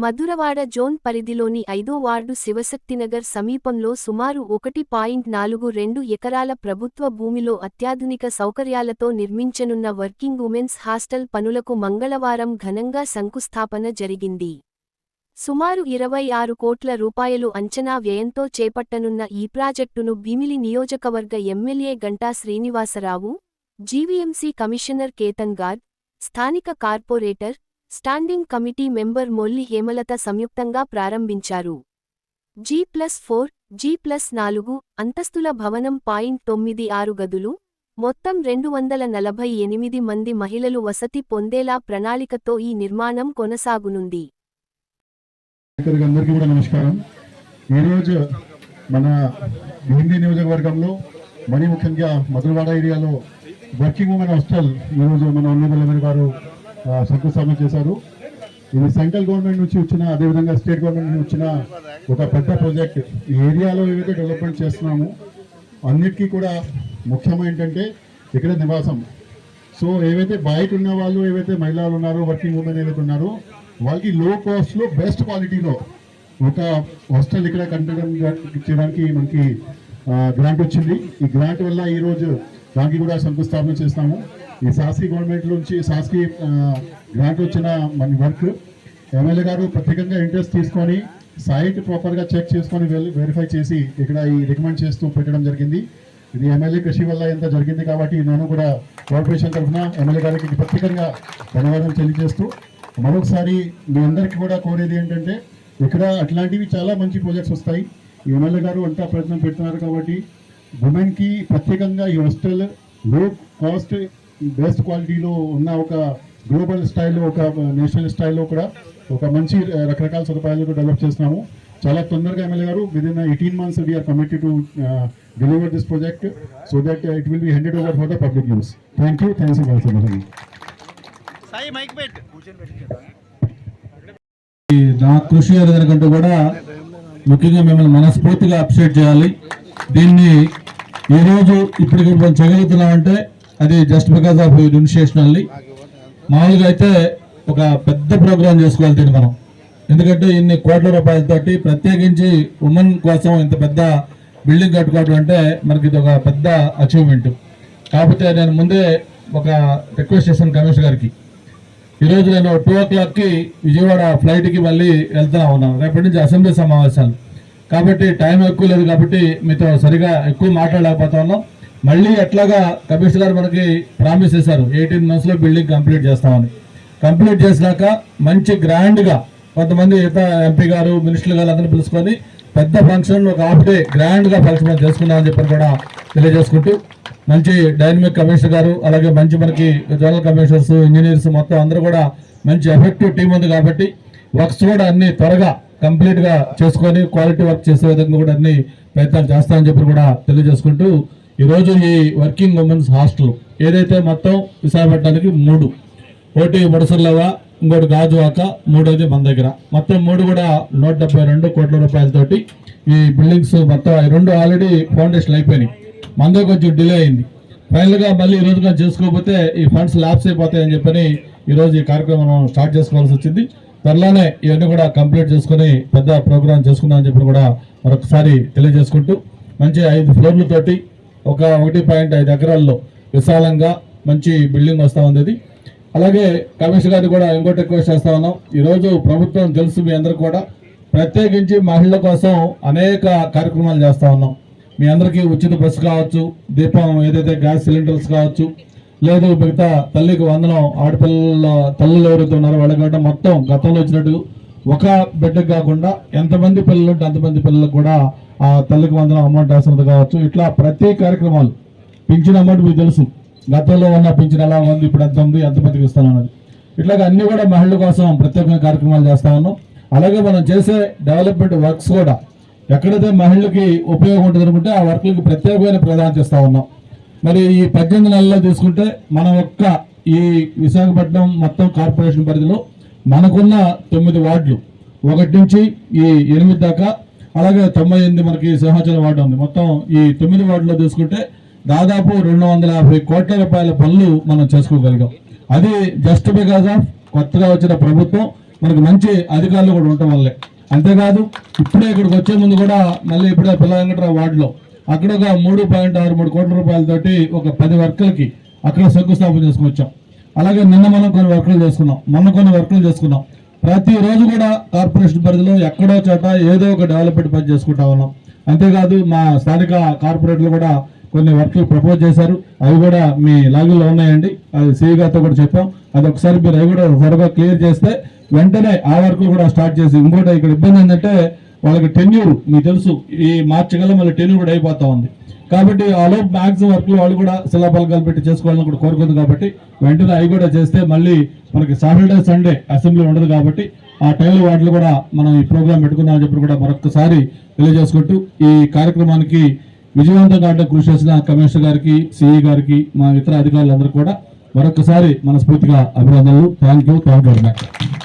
Madhurawada zone పరిధిలోని ఐదో ward శివశక్తినగర్ సమీపంలో సుమారు ఒకటి పాయింట్ నాలుగు రెండు ఎకరాల ప్రభుత్వ భూమిలో అత్యాధునిక సౌకర్యాలతో నిర్మించనున్న వర్కింగ్ ఉమెన్స్ హాస్టల్ పనులకు మంగళవారం ఘనంగా శంకుస్థాపన జరిగింది. సుమారు ఇరవై ఆరు కోట్ల రూపాయలు అంచనా వ్యయంతో చేపట్టనున్న ఈ ప్రాజెక్టును భీమిలి నియోజకవర్గ MLA Ganta Srinivasarao GVMC commissioner Ketan Garg స్థానిక corporator standing committee member Molli Hemalatha సంయుక్తంగా ప్రారంభించారు. G plus four G plus నాలుగు అంతస్తుల భవనం పాయింట్ తొమ్మిది ఆరు గదులు మొత్తం రెండు వందల నలభై ఎనిమిది మంది మహిళలు వసతి పొందేలా ప్రణాళికతో ఈ నిర్మాణం కొనసాగునుంది. అందరికీ కూడా నమస్కారం. ఈరోజు మన హిందీ నియోజకవర్గంలో మరీ ముఖ్యంగా మధురవాడ ఏరియాలో వర్కింగ్ ఉమెన్ హాస్టల్ ఈరోజు మన ఉన్నబల్ గారు శంకుస్థాపన చేశారు. ఇది సెంట్రల్ గవర్నమెంట్ నుంచి వచ్చిన అదేవిధంగా స్టేట్ గవర్నమెంట్ నుంచి వచ్చిన ఒక పెద్ద ప్రాజెక్ట్. ఈ ఏరియాలో ఏవైతే డెవలప్మెంట్ చేస్తున్నామో అన్నిటికీ కూడా ముఖ్యం ఏంటంటే ఇక్కడ నివాసం. సో ఏవైతే బయట ఉన్న వాళ్ళు ఏవైతే మహిళలు ఉన్నారో వర్కింగ్ ఉమెన్ ఏవైతే ఉన్నారో వాళ్ళకి లో కాస్ట్లో బెస్ట్ క్వాలిటీలో ఒక హాస్టల్ ఇక్కడ కట్టడం చేయడానికి మనకి గ్రాంట్ వచ్చింది. ఈ గ్రాంట్ వల్ల ఈరోజు దానికి కూడా శంకుస్థాపన చేస్తాము. ఈ సాస్కి గవర్నమెంట్ నుంచి సాస్కి గ్రాంట్ వచ్చిన మన వర్క్ ఎమ్మెల్యే గారు ప్రత్యేకంగా ఇంట్రెస్ట్ తీసుకొని సైట్ ప్రాపర్గా చెక్ చేసుకొని వెరిఫై చేసి ఇక్కడ ఈ రికమెండ్ చేస్తూ పెట్టడం జరిగింది. ఇది ఎమ్మెల్యే కృషి వల్ల ఎంత జరిగింది కాబట్టి నేను కూడా కార్పొరేషన్ తరఫున ఎమ్మెల్యే గారికి ప్రత్యేకంగా ధన్యవాదాలు తెలియజేస్తూ మరొకసారి మీ అందరికీ కూడా కోరేది ఏంటంటే ఇక్కడ అట్లాంటివి చాలా మంచి ప్రాజెక్ట్స్ వస్తాయి. ఈ ఎమ్మెల్యే గారు అంతా ప్రయత్నం పెడుతున్నారు కాబట్టి ఉమెన్కి ప్రత్యేకంగా ఈ హాస్టల్లో కాస్ట్ బెస్ట్ క్వాలిటీలో ఉన్న ఒక గ్లోబల్ స్టైల్లో ఒక నేషనల్ స్టైల్లో కూడా ఒక మంచి రకరకాల సదుపాయాలు డెవలప్ చేస్తున్నాము. చాలా తొందరగా ఎమ్మెల్యే గారు within eighteen months we are committed to deliver this project so that it will be handed over for the public use thank you thanks for Sai మైక్ పెట్. ఈ నా కృషి అనేదానికంటే కూడా ముఖ్యంగా మిమ్మల్ని మనస్ఫూర్తిగా అప్రిషియేట్ చేయాలి. దీన్ని ఈరోజు ఇప్పటికి మనం చేయగలుగుతున్నామంటే అది జస్ట్ బికాస్ ఆఫ్ ఇనిషియేషన్ అల్లి మామూలుగా అయితే ఒక పెద్ద ప్రోగ్రామ్ చేసుకోవాలి దీన్ని మనం. ఎందుకంటే ఇన్ని కోట్ల రూపాయలతోటి ప్రత్యేకించి ఉమెన్ కోసం ఇంత పెద్ద బిల్డింగ్ కట్టుకోవడం అంటే మనకి ఇది ఒక పెద్ద అచీవ్మెంట్ కాకపోతే నేను ముందే ఒక రిక్వెస్ట్ చేశాను కమిషనర్ గారికి. ఈరోజు నేను టూ ఓ క్లాక్కి విజయవాడ ఫ్లైట్కి మళ్ళీ వెళ్తా ఉన్నాను. రేపటి నుంచి అసెంబ్లీ సమావేశాలు. కాబట్టి టైం ఎక్కువ లేదు కాబట్టి మీతో సరిగా ఎక్కువ మాట్లాడలేకపోతా ఉన్నాం మళ్ళీ ఎట్లాగా కమిషనర్ గారు మనకి ప్రామిస్ చేశారు ఎయిటీన్ మంత్స్లో బిల్డింగ్ కంప్లీట్ చేస్తామని. కంప్లీట్ చేసినాక మంచి గ్రాండ్గా కొంతమంది ఇతర ఎంపీ గారు మినిస్టర్లు గారు అందరినీ పిలుచుకొని పెద్ద ఫంక్షన్ ఒక హాఫ్ డే గ్రాండ్గా ఫంక్షన్ చేసుకుందామని చెప్పని కూడా తెలియజేసుకుంటూ మంచి డైనమిక్ కమిషనర్ గారు అలాగే మంచి మనకి జనరల్ కమిషనర్స్ ఇంజనీర్స్ మొత్తం అందరూ కూడా మంచి ఎఫెక్టివ్ టీం ఉంది కాబట్టి వర్క్స్ కూడా అన్ని త్వరగా కంప్లీట్గా చేసుకొని క్వాలిటీ వర్క్ చేసే విధంగా కూడా అన్ని ప్రయత్నాలు చేస్తామని చెప్పి కూడా తెలియజేసుకుంటూ ఈరోజు ఈ వర్కింగ్ ఉమెన్స్ హాస్టల్ ఏదైతే మొత్తం విశాఖపట్నానికి మూడు ఒకటి ముడసర్లవ ఇంకోటి గాజువాక మూడోది మన దగ్గర. మొత్తం మూడు కూడా నూట డెబ్బై రెండు కోట్ల రూపాయలతోటి ఈ బిల్డింగ్స్ మొత్తం ఈ రెండు ఆల్రెడీ ఫౌండేషన్ అయిపోయినాయి. మన కొంచెం డిలే అయింది. ఫైనల్గా మళ్ళీ ఈ రోజుగా చేసుకోకపోతే ఈ ఫండ్స్ ల్యాప్స్ అయిపోతాయని చెప్పని ఈరోజు ఈ కార్యక్రమం స్టార్ట్ చేసుకోవాల్సి వచ్చింది. త్వరలోనే ఇవన్నీ కూడా కంప్లీట్ చేసుకుని పెద్ద ప్రోగ్రామ్ చేసుకుందామని చెప్పి కూడా మరొకసారి తెలియజేసుకుంటూ మంచి ఐదు ఫ్లోర్లతోటి ఒక ఒకటి పాయింట్ ఐదు ఎకరాల్లో విశాలంగా మంచి బిల్డింగ్ వస్తూ ఉంది అలాగే కమిషనర్ గారిని కూడా ఇంకోటి రిక్వెస్ట్ చేస్తా ఉన్నాం. ఈరోజు ప్రభుత్వం తెలుసు మీ అందరు కూడా ప్రత్యేకించి మహిళల కోసం అనేక కార్యక్రమాలు చేస్తూ ఉన్నాం. మీ అందరికీ ఉచిత బస్సు కావచ్చు దీపం ఏదైతే గ్యాస్ సిలిండర్స్ కావచ్చు లేదు మిగతా తల్లికి వందనం. ఆడపిల్లల తల్లులు ఎవరైతే ఉన్నారో వాళ్ళకి మొత్తం గతంలో వచ్చినట్టు ఒక బిడ్డకు కాకుండా ఎంతమంది పిల్లలు ఉంటే అంతమంది పిల్లలకు కూడా ఆ తల్లికి వందనం అమౌంట్ వేస్తున్నది కావచ్చు. ఇట్లా ప్రతి కార్యక్రమాలు పింఛన్ అమౌంట్ మీకు తెలుసు. గతంలో ఉన్న పింఛన్ ఎలా ఉంది ఇప్పుడు ఎంత ఉంది ఎంతమందికి ఇస్తానన్నది ఇట్లాగ అన్ని కూడా మహిళల కోసం ప్రత్యేకమైన కార్యక్రమాలు చేస్తా ఉన్నాం. అలాగే మనం చేసే డెవలప్మెంట్ వర్క్స్ కూడా ఎక్కడైతే మహిళలకి ఉపయోగం ఉంటుంది అనుకుంటే ఆ వర్క్లకి ప్రత్యేకమైన ప్రాధాన్యత చేస్తూ ఉన్నాం. మరి ఈ పద్దెనిమిది నెలల్లో తీసుకుంటే మన ఒక్క ఈ విశాఖపట్నం మొత్తం కార్పొరేషన్ పరిధిలో మనకున్న తొమ్మిది వార్డులు. ఒకటి నుంచి ఈ ఎనిమిది దాకా అలాగే తొంభై ఎనిమిది మనకి సింహాచలం వార్డు ఉంది. మొత్తం ఈ తొమ్మిది వార్డులో తీసుకుంటే దాదాపు రెండు వందల యాభై కోట్ల రూపాయల పనులు మనం చేసుకోగలిగాం. అది జస్ట్ బికాస్ ఆఫ్ కొత్తగా వచ్చిన ప్రభుత్వం మనకు మంచి అధికారులు కూడా ఉండటం వల్లే. అంతేకాదు ఇప్పుడే ఇక్కడికి వచ్చే ముందు కూడా మళ్ళీ ఇప్పుడే పిల్ల వెంకటరావు వార్డులో అక్కడ ఒక మూడు పాయింట్ ఆరు మూడు కోట్ల రూపాయలతోటి ఒక పది వర్కులకి అక్కడ శంకుస్థాపన చేసుకొచ్చాం అలాగే నిన్న మనం కొన్ని వర్కులు చేసుకున్నాం. మొన్న కొన్ని వర్కులు చేసుకున్నాం. ప్రతిరోజు కూడా కార్పొరేషన్ పరిధిలో ఎక్కడో చోట ఏదో ఒక డెవలప్మెంట్ పని చేసుకుంటా ఉన్నాం. అంతేకాదు మా స్థానిక కార్పొరేటర్లు కూడా కొన్ని వర్క్లు ప్రపోజ్ చేశారు. అవి కూడా మీ లాగిల్లో ఉన్నాయండి. అది సిఈ గారితో కూడా చెప్పాం. అది ఒకసారి మీరు అవి కూడా త్వరగా క్లియర్ చేస్తే వెంటనే ఆ వర్క్ కూడా స్టార్ట్ చేసి ఇంకోటి ఇక్కడ ఇబ్బంది ఏంటంటే వాళ్ళకి టెన్యూర్ మీకు తెలుసు ఈ మార్చి కల్లా మళ్ళీ టెన్యూర్ కూడా అయిపోతా ఉంది. కాబట్టి ఆలో మ్యాక్సిమం వర్క్లు వాళ్ళు కూడా శిలాఫలకాలు పెట్టి చేసుకోవాలని కూడా కోరుకుంది కాబట్టి వెంటనే అవి కూడా చేస్తే మళ్ళీ మనకి సాటర్డే సండే అసెంబ్లీ ఉండదు కాబట్టి ఆ టైంలో వాటిలో కూడా మనం ఈ ప్రోగ్రాం పెట్టుకుందామని చెప్పి కూడా మరొకసారి తెలియజేసుకుంటూ ఈ కార్యక్రమానికి విజయవంతంగా అంటే కృషి చేసిన కమిషనర్ గారికి సిఈ గారికి మా ఇతర అధికారులందరూ కూడా మరొకసారి మనస్ఫూర్తిగా అభినందనలు. Thank you thank you